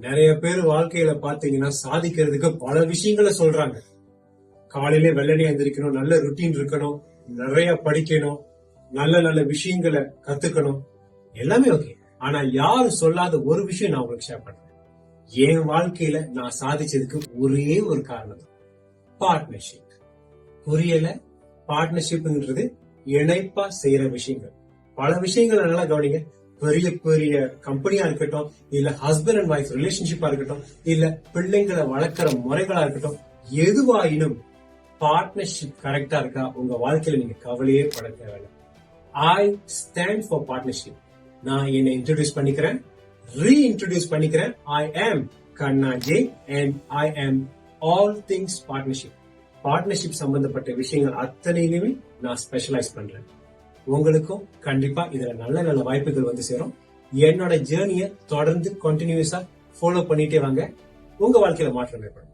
நிறைய பேர் வாழ்க்கையில பாத்தீங்கன்னா சாதிக்கிறதுக்கு பல விஷயங்களை சொல்றாங்க. காலையில வெள்ளனே எந்திரிக்கணும் நல்ல ருட்டீன் இருக்கணும் நிறைய படிக்கணும் நல்ல நல்ல விஷயங்களை கத்துக்கணும். எல்லாமே ஓகே ஆனா யாரும் சொல்லாத ஒரு விஷயம் நான் உங்களுக்கு ஷேர் பண்றேன். என் வாழ்க்கையில நான் சாதிச்சதுக்கு ஒரே ஒரு காரணம் பார்ட்னர்ஷிப் புரியல? பார்ட்னர்ஷிப்ன்றது இணைப்பா செய்யற விஷயங்கள். பல விஷயங்கள் நல்லா கவனிங்க. பெரிய பெரிய கம்பெனியா இருக்கட்டும் இல்ல ஹஸ்பண்ட் அண்ட் ஒய்ஃப் ரிலேஷன்ஷிப்பா இருக்கட்டும் இல்ல பிள்ளைங்களை வளர்க்குற முறைகளா இருக்கட்டும் எதுவாயினும் பார்ட்னர்ஷிப் கரெக்டா இருக்கா உங்க வாழ்க்கையில நீங்க கவலையே பட தேவையில்லை. ஐ ஸ்டாண்ட் ஃபார் பார்ட்னர்ஷிப் நான் என்னை இன்ட்ரடியூஸ் பண்ணிக்கிறேன் ரீஇன்ட்ரோடியூஸ் பண்ணிக்கிறேன். ஐ ஆம் கண்ணா ஜே அண்ட் ஐ ஆம் ஆல் திங்ஸ் பார்ட்னர்ஷிப் பார்ட்னர்ஷிப் சம்பந்தப்பட்ட விஷயங்கள் அத்தனையிலுமே நான் ஸ்பெஷலைஸ் பண்றேன். உங்களுக்கும் கண்டிப்பா இதுல நல்ல நல்ல வாய்ப்புகள் வந்து சேரும். என்னோட ஜேர்னியை தொடர்ந்து கண்டினியூஸா ஃபாலோ பண்ணிட்டே வாங்க. உங்க வாழ்க்கையில மாற்றம் ஏற்படும்.